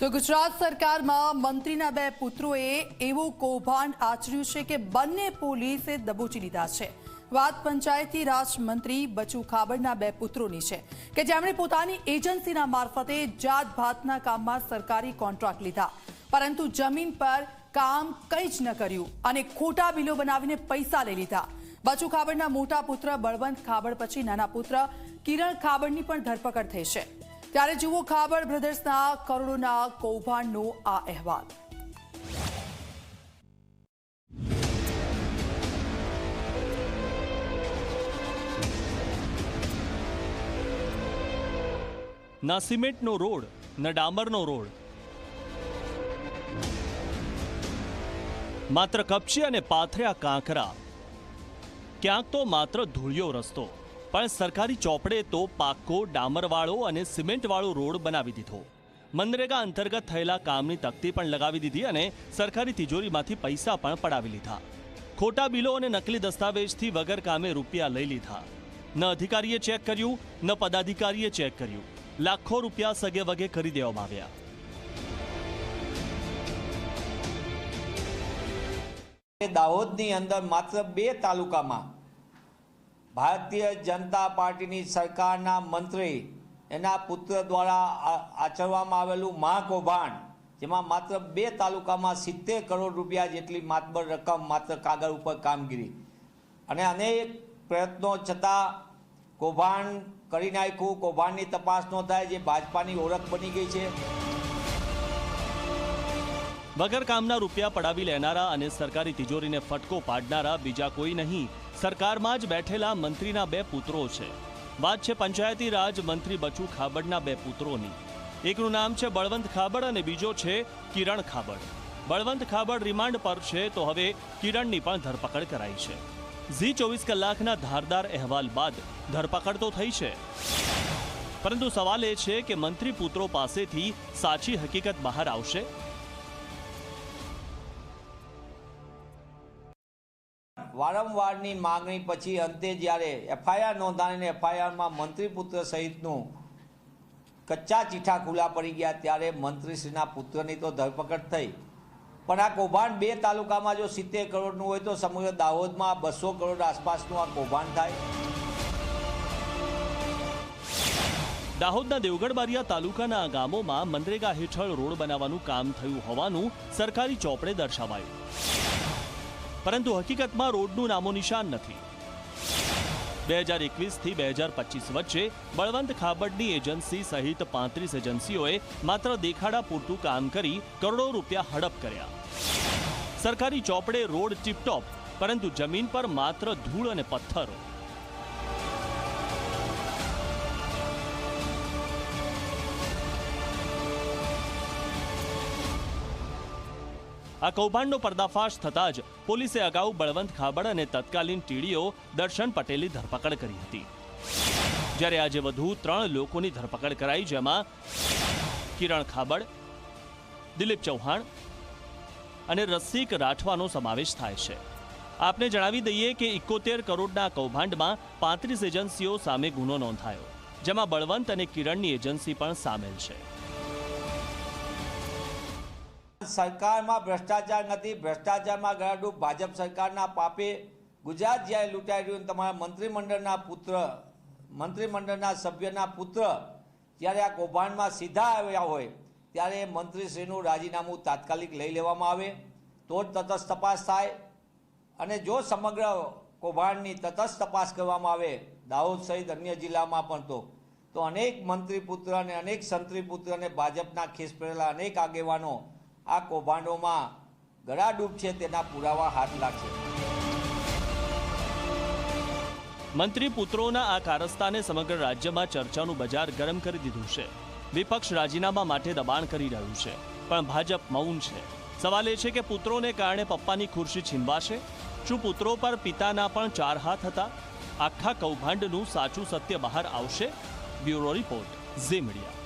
તો ગુજરાત સરકારમાં મંત્રીના બે પુત્રોએ એવું કૌભાંડ આચર્યું છે કે બંને પોલીસે દબોચી લીધા છે. વાત પંચાયતી રાજમંત્રી બચુ ખાબડના બે પુત્રોની છે કે જેમણે પોતાની એજન્સીના મારફતે જાત ભાતના કામમાં સરકારી કોન્ટ્રાક્ટ લીધા. પરંતુ જમીન પર કામ કંઈ જ ન કર્યું અને ખોટા બિલો બનાવીને પૈસા લઈ લીધા. બચુ ખાબડના મોટા પુત્ર બળવંત ખાબડ પછી નાના પુત્ર કિરણ ખાબડની પણ ધરપકડ થઈ છે. ત્યારે જુઓ ખાબડ બ્રધર્સના કરોડોના કૌભાંડનો આ અહેવાલ. ના સિમેન્ટનો રોડ, ન ડામરનો રોડ. માત્ર કપચી અને પાથર્યા કાંકરા. ક્યાંક તો માત્ર ધૂળિયો રસ્તો. પણ સરકારી ચોપડે તો પાક્કો, ડામરવાળો અને સિમેન્ટવાળો રોડ બનાવી દીધો. મનરેગા અંતર્ગત થયેલા કામની તકતી પણ લગાવી દીધી અને સરકારી તિજોરીમાંથી પૈસા પણ પડાવી લીધા. ખોટા બિલો અને નકલી દસ્તાવેજથી વગર કામે રૂપિયા લઈ લીધા. ન અધિકારીએ ચેક કર્યું, ન પદાધિકારીએ ચેક કર્યું. લાખો રૂપિયા સગે વગે કરી દેવામાં આવ્યા. દાહોદની અંદર માત્ર બે તાલુકામાં ભારતીય જનતા પાર્ટીની સરકારના મંત્રી, એના પુત્ર દ્વારા આચરવામાં આવેલું મહાકૌભાંડ, જેમાં માત્ર બે તાલુકામાં સિત્તેર કરોડ રૂપિયા જેટલી માતબર રકમ માત્ર કાગળ ઉપર કામગીરી. અને અનેક પ્રયત્નો છતાં કૌભાંડ કરી નાખ્યું. કૌભાંડની તપાસ ન થાય, જે ભાજપાની ઓળખ બની ગઈ છે. વગર કામના રૂપિયા પડાવી લેનારા અને સરકારી તિજોરીને ફટકો પાડનારા બીજા કોઈ નહીં. સરકારમાં જ બેઠેલા મંત્રીના બે પુત્રો છે. વાત છે પંચાયતી રાજ મંત્રી બચુ ખાબડના બે પુત્રોની. એકનું નામ છે બળવંત ખાબડ અને બીજો છે કિરણ ખાબડ. બળવંત ખાબડ રિમાન્ડ પર છે તો હવે કિરણની પણ ધરપકડ કરાઈ છે. ઝી ચોવીસ કલાકના ધારદાર અહેવાલ બાદ ધરપકડ તો થઈ છે. પરંતુ સવાલ એ છે કે મંત્રી પુત્રો પાસેથી સાચી હકીકત બહાર આવશે? વારંવારની માગણી પછી અંતે જ્યારે એફઆઈઆર નોંધાણીને એફઆઈઆરમાં મંત્રી પુત્ર સહિતનું કચ્ચા ચીઠા ખુલ્લા પડી ગયા ત્યારે મંત્રીશ્રીના પુત્રની તો ધરપકડ થઈ. પણ આ કૌભાંડ બે તાલુકામાં જો સિત્તેર કરોડનું હોય તો સમગ્ર દાહોદમાં બસો કરોડ આસપાસનું આ કૌભાંડ થાય. દાહોદના દેવગઢ બારિયા તાલુકાના ગામોમાં મનરેગા હેઠળ રોડ બનાવવાનું કામ થયું હોવાનું સરકારી ચોપડે દર્શાવાયું. પરંતુ હકીકતમાં રોડનું નામો નિશાન નથી. બે હજાર એકવીસથી બે હજાર પચીસ વચ્ચે બળવંત ખાબડની એજન્સી સહિત પાંત્રીસ એજન્સીઓએ માત્ર દેખાડા પૂરતું કામ કરી કરોડો રૂપિયા હડપ કર્યા. સરકારી ચોપડે રોડ ટીપટોપ, પરંતુ જમીન પર માત્ર ધૂળ અને પથ્થરો. આ કૌભાંડનો પર્દાફાશ થતાં જ પોલીસે અગાઉ બળવંત ખાબડ અને તત્કાલીન ટીડીઓ દર્શન પટેલની ધરપકડ કરી હતી. જ્યારે આજે વધુ ત્રણ લોકોની ધરપકડ કરાઈ, જેમાં કિરણ ખાબડ, દિલીપ ચૌહાણ અને રસિક રાઠવાનો સમાવેશ થાય છે. આપને જણાવી દઈએ કે ઇકોતેર કરોડના કૌભાંડમાં પાંત્રીસ એજન્સીઓ સામે ગુનો નોંધાયો, જેમાં બળવંત અને કિરણની એજન્સી પણ સામેલ છે. સરકારમાં ભ્રષ્ટાચાર નથી. ભ્રષ્ટાચારમાં ગળાડૂબ ભાજપ સરકારના પાપે ગુજરાત જ્યારે લૂંટાઈ રહ્યું તમારા મંત્રીમંડળના પુત્ર, મંત્રીમંડળના સભ્યના પુત્ર જ્યારે આ કૌભાંડમાં સીધા આવ્યા હોય, ત્યારે મંત્રીશ્રીનું રાજીનામું તાત્કાલિક લઈ લેવામાં આવે. તો જ તટસ્થ તપાસ થાય. અને જો સમગ્ર કૌભાંડની તટસ્થ તપાસ કરવામાં આવે, દાહોદ સહિત અન્ય જિલ્લામાં પણ તો તો અનેક મંત્રી પુત્ર અને અનેક સંત્રી પુત્ર અને ભાજપના ખેસ પહેરેલા અનેક આગેવાનો આ કૌભાંડોમાં ગળાડૂબ છે તેના પુરાવા હાથ લાગશે. મંત્રી પુત્રોના આ કારસ્તાને સમગ્ર રાજ્યમાં ચર્ચાનું બજાર ગરમ કરી દીધું છે. વિપક્ષ રાજીનામા માટે દબાણ કરી રહ્યું છે, પણ ભાજપ મૌન છે. સવાલ એ છે કે પુત્રોને કારણે પપ્પાની ખુરશી છીનવાશે? શું પુત્રો પર પિતાના પણ ચાર હાથ હતા? આખા કૌભાંડનું સાચું સત્ય બહાર આવશે? Bureau report, Zee media.